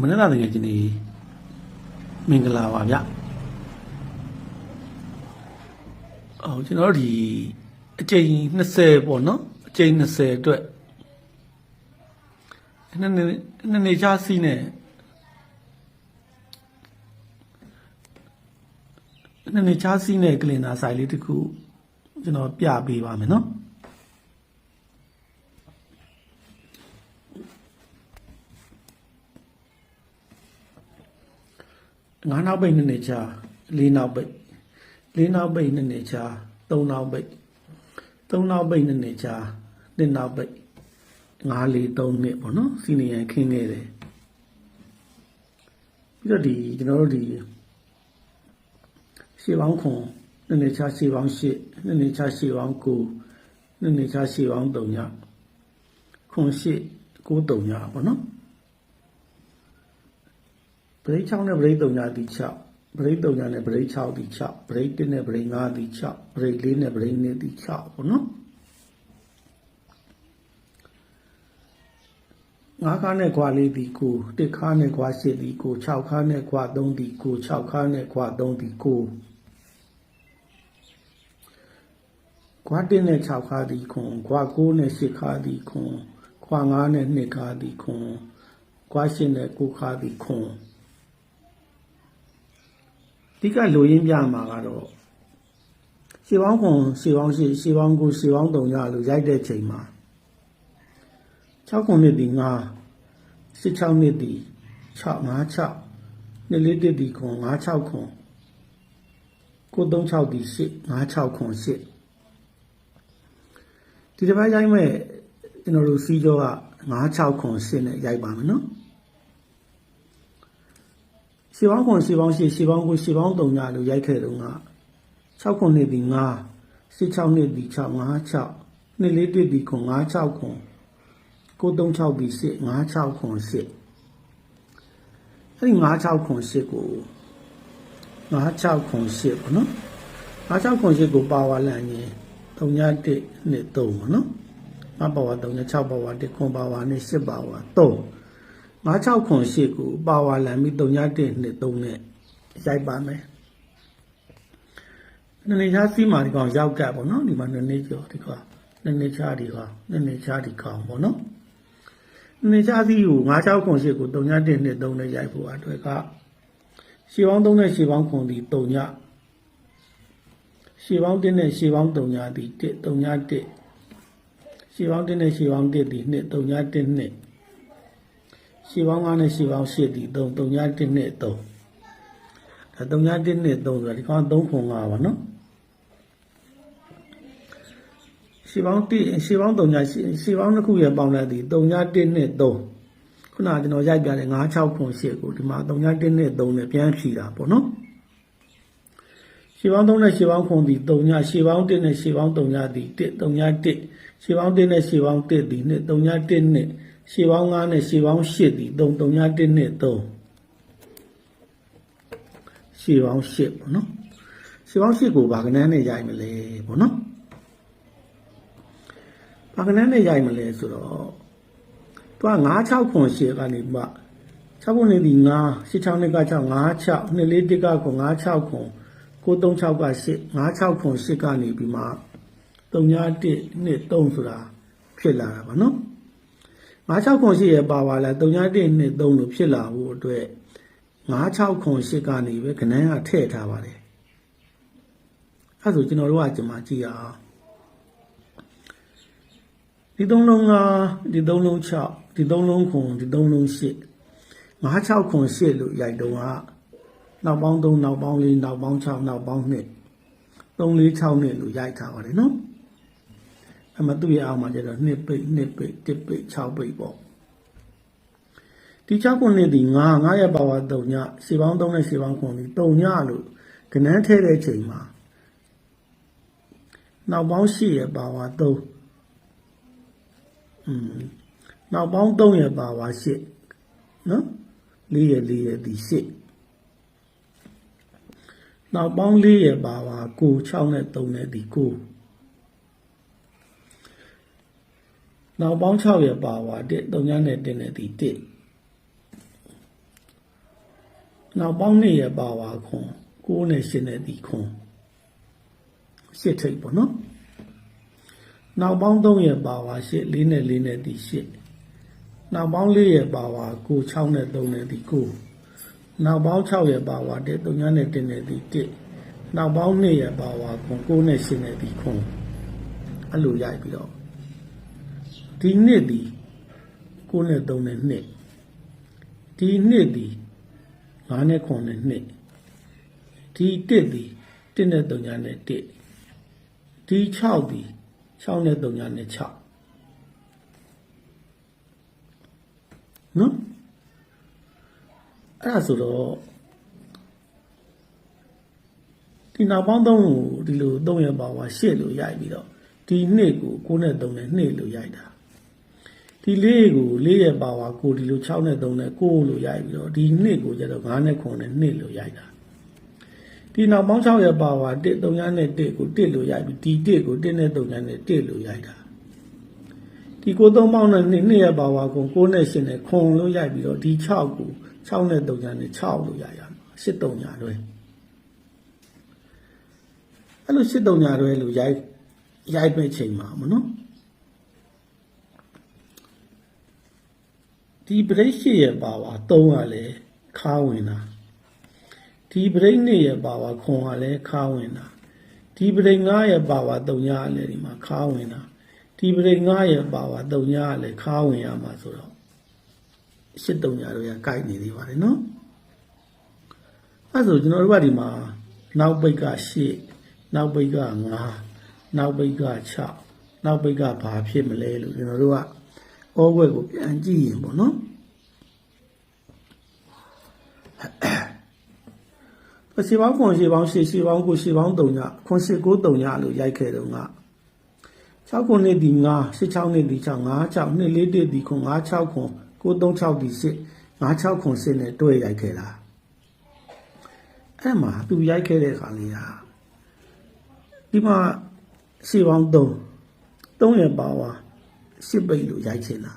မနေ့ကတကယ်ချင်းနေမင်္ဂလာပါဗျအော်ကျွန်တော်တို့ဒီအကြိမ်20ပေါ့နော်အကြိမ်20အတွက်နှစ်နှစ်နှစ်နေချာစီးနဲ့နှစ်နေချာစီးနဲ့ကလင်နာဆိုင်လေးတစ်ခုကျွန်တော်ပြပေးပါမယ်နော် ငါးနောက်ပိတ်နှစ်နှစ်ချာလေးနောက်ပိတ်လေးနောက်ပိတ်နှစ်နှစ်ချာသုံးနောက်ပိတ်သုံးနောက်ပိတ်နှစ်နှစ်ချာနှစ်နောက်ပိတ်ငါးလေးသုံးနှစ်ပေါ့နော်စီနီယန်ခင်းခဲ့တယ်ပြီးတော့ဒီကျွန်တော်တို့ဒီရှေးပေါင်းခွန်နှစ်နှစ်ချာရှေးပေါင်းရှစ်နှစ်နှစ်ချာရှေးပေါင်းကိုနှစ်နှစ်ချာရှေးပေါင်းသုံးညခွန်ရှစ်ကိုသုံးညပေါ့နော် ဗရိတ်6နဲ့ဗရိတ်3ညသည်6ဗရိတ်3ညနဲ့ဗရိတ်6သည်6ဗရိတ်1နဲ့ဗရိတ်5သည်6ဗရိတ်4နဲ့ဗရိတ်2သည်6ပေါ့နော်ငါးခါနဲ့ခွာလေးသည်ကိုတစ်ခါနဲ့ခွာရှစ်သည်ကို6ခါနဲ့ခွာ3သည်ကို6ခါနဲ့ခွာ3သည်ကိုခွာ1နဲ့6ခါသည်ခွန်ခွာ9နဲ့10ခါသည်ခွန်ခွာ9နဲ့2ခါသည်ခွန်ခွာ10နဲ့9ခါသည်ခွန်အ ဓိကလိုရင်းပြမှာကတော့ရှေးပေါင်းခွန်ရှေးပေါင်းရှေးရှေးပေါင်းကိုရှေးပေါင်းတုံရလို့ရိုက်တဲ့ချိန်မှာ6ခုနှစ်ဒီ9 16နှစ်ဒီ6 5 6နှစ်လေးတစ်ဒီခွန်5 6ခွန်ကို36ဒီ8 5 6ခွန်8ဒီတစ်ပတ်ရိုက်မဲ့ကျွန်တော်တို့စီးကြောက5 6ခွန်8နဲ့ရိုက်ပါမယ်နော် ရှေးပေါင်းခွန်ရှေးပေါင်းရှေးရှေးပေါင်းကိုရှေးပေါင်းတုံညလို့ရိုက်ခဲ့တော့က6ခွန်နှစ်ဒီ9 16နှစ်ဒီ6 5 6နှစ်လေးတစ်ဒီခွန်5 6ခွန်936ဒီ8 5 6ခွန်8အဲ့ဒီ5 6ခွန်8ကို5 6ခွန်8ပေါ့နော်5 6ခွန်8ကိုပါဝါလန်ရင်တုံည1နှစ်3ပေါ့နော်5ပါဝါ3နဲ့6ပါဝါ1ခွန်ပါဝါနဲ့10ပါဝါ3 96ခွန်ရှိကိုပါဝါလန်ပြီး3.1နှစ်3နဲ့ရိုက်ပါမယ်။နည်းနည်းချားစီးမှာဒီကောင်ရောက်ကပ်ပေါ့နော်ဒီမှာနည်းနည်းကျော်ဒီကောင်နည်းနည်းချားဒီကောင်နည်းနည်းချားဒီကောင်ပေါ့နော်။နည်းနည်းချားစီးကို96ခွန်ရှိကို3.1နှစ်3နဲ့ရိုက်ဖို့အတွက်ကရှေးပေါင်း3နဲ့ရှေးပေါင်းခွန်ဒီ3ညရှေးပေါင်း1နဲ့ရှေးပေါင်း3ညဒီ1 3.1ရှေးပေါင်း1နဲ့ရှေးပေါင်း1ဒီ2 3.1နှစ် ရှေးပေါင်း9နဲ့ရှေးပေါင်း8ဒီ3 3ည1နဲ့3ဒါ3ည1နဲ့3ဆိုတာဒီကောင်3ခွန်5ပါနော်ရှေးပေါင်း1ရှေးပေါင်း3ညရှေးပေါင်းတစ်ခုရဲ့ပေါင်းလိုက်ဒီ3ည1နဲ့3ခုနကကျွန်တော်ရိုက်ပြတယ်9 6ခွန်8ကိုဒီမှာ3ည1နဲ့3နဲ့ပြန်ဖြီတာပေါ့နော်ရှေးပေါင်း3နဲ့ရှေးပေါင်းခွန်ဒီ3ညရှေးပေါင်း1နဲ့ရှေးပေါင်း3ညဒီ1 3ည1ရှေးပေါင်း1နဲ့ရှေးပေါင်း1ဒီ2 3ည1နဲ့ ရှေးပေါင်း9နဲ့ရှေးပေါင်း8ဒီ3 3ည1နဲ့3ရှေးပေါင်း8ပေါ့နော်ရှေးပေါင်း8ကိုဗာကနန်းနဲ့ရိုက်မလဲပေါ့နော်ဗာကနန်းနဲ့ရိုက်မလဲဆိုတော့သူက9 6ခွန်8ကနေမှ6ခွန်နေဒီ9 6 6နှစ်က6 5 6နှစ်လေးတစ်ကခွန်9 6ခွန်936က8 5 6ခွန်8ကနေပြီးမှ3ည1နှစ်3ဆိုတာဖြစ်လာတာပါနော် 96ခွန်ရှိရဲ့ပါပါလား3.1နှစ်3လို့ဖြစ်လာဖို့အတွက်96ခွန်ရှိကနေပဲခဏန်းကထည့်ထားပါတယ်အဲဆိုကျွန်တော်တို့ကကျွန်မကြည့်အောင်ဒီသုံးလုံးကဒီသုံးလုံး6ဒီသုံးလုံးခွန်ဒီသုံးလုံး8 96ခွန်8လို့ရိုက်တော့ကနောက်ပေါင်း3နောက်ပေါင်း4နောက်ပေါင်း6နောက်ပေါင်း2 3 4 6နှစ်လို့ရိုက်ထားပါတယ်နော် အမသူ့ရဲ့အောက်မှာကျတော့နှစ်ပိတ်နှစ်ပိတ်တစ်ပိတ်6ပိတ်ပေါ့ဒီ6ခုနှစ်ဒီ9 9ရဲ့ပါဝါ3ညရှေးပေါင်း3နဲ့ရှေးပေါင်း9ဒီ3ညလို့ကနန်းထဲတဲ့ချိန်မှာနောက်ပေါင်း8ရဲ့ပါဝါ3อืมနောက်ပေါင်း3ရဲ့ပါဝါ8နော်4ရဲ့4ရဲ့ဒီ8နောက်ပေါင်း4ရဲ့ပါဝါ9 6နဲ့3နဲ့ဒီ9 နောက်ပေါင်း6ရဲ့ပါဝါ1 3ညနဲ့1နဲ့ဒီ1နောက်ပေါင်းနှစ်ရဲ့ပါဝါခွန်9နဲ့10နဲ့ဒီခွန်ရှစ်ထိပ်ပေါ့နော်နောက်ပေါင်း3ရဲ့ပါဝါ8 4နဲ့4နဲ့ဒီ8နောက်ပေါင်း4ရဲ့ပါဝါ9 6နဲ့3နဲ့ဒီ9နောက်ပေါင်း6ရဲ့ပါဝါ1 3နဲ့1နဲ့ဒီ1နောက်ပေါင်း2ရဲ့ပါဝါခွန်9နဲ့10နဲ့ဒီခွန်အဲ့လိုရိုက်ပြီးတော့ ဒီနှစ်ဒီ9နဲ့3နဲ့2ဒီနှစ်ဒီ9နဲ့9နဲ့2ဒီ1ဒီ1နဲ့3နဲ့1ဒီ6ဒီ6နဲ့3နဲ့6နော်အဲ့ဒါဆိုတော့ဒီနောက်ပေါင်းသုံးကိုဒီလိုသုံးရပါပါရှစ်လို့ရိုက်ပြီးတော့ဒီနှစ်ကို9နဲ့3နဲ့2လို့ရိုက်တာ ဒီလေးကို4ရဲ့ပါဝါကိုဒီလို6နဲ့3နဲ့9လို့ရိုက်ပြီးတော့ဒီနှစ်ကိုကျတော့9နဲ့9နဲ့2လို့ရိုက်တာဒီနောက်ပေါင်း6ရဲ့ပါဝါ1 3နဲ့1ကို1လို့ရိုက်ပြီးဒီ1ကို1နဲ့3နဲ့1လို့ရိုက်တာဒီကိုသုံးပေါင်းနဲ့2နှစ်ရဲ့ပါဝါကို9နဲ့10နဲ့ခွန်လို့ရိုက်ပြီးတော့ဒီ6ကို6နဲ့3နဲ့6လို့ရိုက်ရမှာ8 3ညာတွဲအဲ့လိုစစ်တုံညာတွဲလို့ရိုက်ရိုက်မဲ့ချိန်မှာမနော် ဒီဘရိတ်ရှိရဲ့ပါဝါ3ကလည်းခါဝင်တာဒီဘရိတ်2ရဲ့ပါဝါခွန်ကလည်းခါဝင်တာဒီဘရိတ်9ရဲ့ပါဝါ3ညာကလည်းဒီမှာခါဝင်တာဒီဘရိတ်9ရဲ့ပါဝါ3ညာကလည်းခါဝင်ရမှာဆိုတော့စစ်တုံညာတို့ရကိုက်နေသေးပါတယ်နော်အဲ့ဆိုကျွန်တော်တို့ကဒီမှာနောက်ပိတ်က8နောက်ပိတ်က9နောက်ပိတ်က6နောက်ပိတ်ကဘာဖြစ်မလဲလို့ကျွန်တော်တို့က ဩဘွက်ကိုပြန်ကြည့်ရင်ပေါ့နော်ပစီပေါင်းခွန်ရှေပေါင်းရှေရှေပေါင်းကိုရှေပေါင်း3ညခွန်ရှေ9 3ညလို့ရိုက်ခဲ့တော့က6ခုနှစ်ဒီ9 16နှစ်ဒီ6 5 6နှစ်4တစ်ဒီခွန်5 6ခွန်9 3 6ဒီ8 5 6ခွန်10နဲ့တွဲရိုက်ခဲ့တာအဲ့မှာသူရိုက်ခဲ့တဲ့ခါလေးဟာဒီမှာရှေပေါင်း3 3ရဲ့ပါဝါ 10ပိတ်လို့ရိုက်ချင်တာ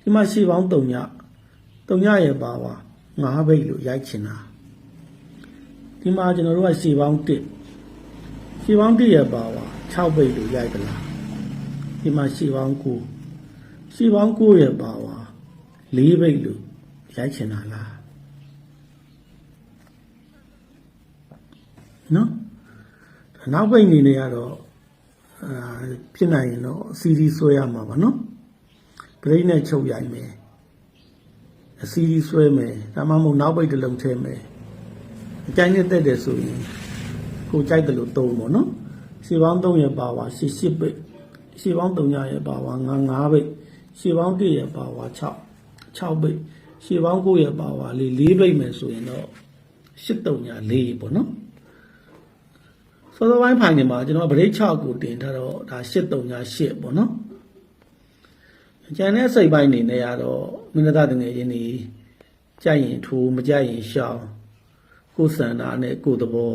ဒီမှာရှေပေါင်း3ည3ညရဲ့ပါဝါ9ပိတ်လို့ရိုက်ချင်တာဒီမှာကျွန်တော်တို့ကရှေပေါင်း1ရှေပေါင်း1ရဲ့ပါဝါ6ပိတ်လို့ရိုက်ကြလားဒီမှာရှေပေါင်း9ရှေပေါင်း9ရဲ့ပါဝါ4ပိတ်လို့ရိုက်ချင်တာလားနော်နောက်ပိတ်အနေနဲ့ကတော့အာ ဖြစ်နိုင်ရင်တော့စီဒီဆွဲရမှာပါနော်ဘရိတ်နဲ့ချုပ်ရိုက်မယ်အစီဒီဆွဲမယ်ဒါမှမဟုတ်နောက်ပိတ်တစ်လုံးထည့်မယ်အကြိုင်းနဲ့တက်တယ်ဆိုရင်ကိုကြိုက်တယ်လို့သုံးပေါ့နော်ရှေပေါင်း3ရဲ့ပါဝါရှေ8ပိတ်ရှေပေါင်း3ရဲ့ပါဝါ9 9ပိတ်ရှေပေါင်း1ရဲ့ပါဝါ6 6ပိတ်ရှေပေါင်း9ရဲ့ပါဝါလေး4ပိတ်မယ်ဆိုရင်တော့8 3ညာ4ပေါ့နော် စောစောပိုင်းဖိုင်နေမှာကျွန်တော်ဗရိတ်6ကိုတင်ထားတော့ဒါ8 3ညာ8ပေါ့နော်ကျန်တဲ့စိတ်ပိုင်းနေနေရတော့မင်းသားတငယ်ချင်းတွေကြိုက်ရင်ထိုးမကြိုက်ရင်ရှောင်းကိုယ်စန္ဒာနဲ့ကိုယ်သဘော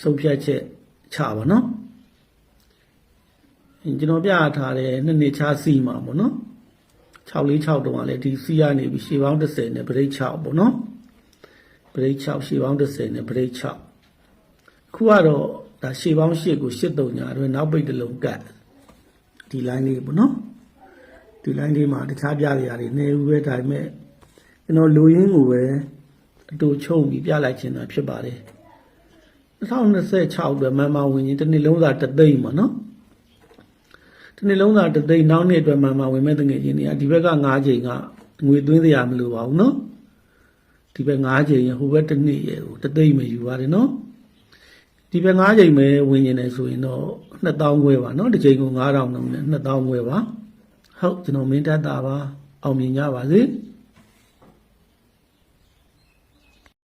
ဆုံးဖြတ်ချက်ချပါနော်ကျွန်တော်ပြထားတဲ့နှစ်နှစ်ချားစီမှာပေါ့နော်646တုန်းကလည်းဒီစီကနေပြီးရှေးပေါင်း30နဲ့ဗရိတ်6ပေါ့နော်ဗရိတ်6ရှေးပေါင်း30နဲ့ဗရိတ်6 ခုကတော့ဒါရှေးပေါင်း8ကို8တုံညာတော့နောက်ပိတ်တစ်လုံးကတ်ဒီ line လေးပေါ့နော်ဒီ line လေးမှာတခြားပြရရတယ်နေဦးပဲဒါပေမဲ့ကျွန်တော်လူရင်းကိုပဲအတူချုံပြီးပြလိုက်ခြင်းတာဖြစ်ပါတယ်2026အတွက်မန်မာဝင်ရင်တစ်နှစ်လုံးသာတသိမ့်ပါနော်တစ်နှစ်လုံးသာတသိမ့်နောက်နှစ်အတွက်မန်မာဝင်မဲ့တငယ်ချင်းတွေကဒီဘက်က9ချိန်ကငွေသွင်းစရာမလိုပါဘူးနော်ဒီဘက်9ချိန်ရဟိုဘက်တစ်နှစ်ရဟိုတသိမ့်မယ်ယူပါတယ်နော် ဒီဘက်9ချိန်ပဲဝင်နေတယ်ဆိုရင်တော့2000ခွဲပါနော်တစ်ချိန်ကို9000နှုန်းနဲ့2000ခွဲပါဟုတ်ကျွန်တော်မင်းတတ်တာပါအောင်မြင်ကြပါစေ။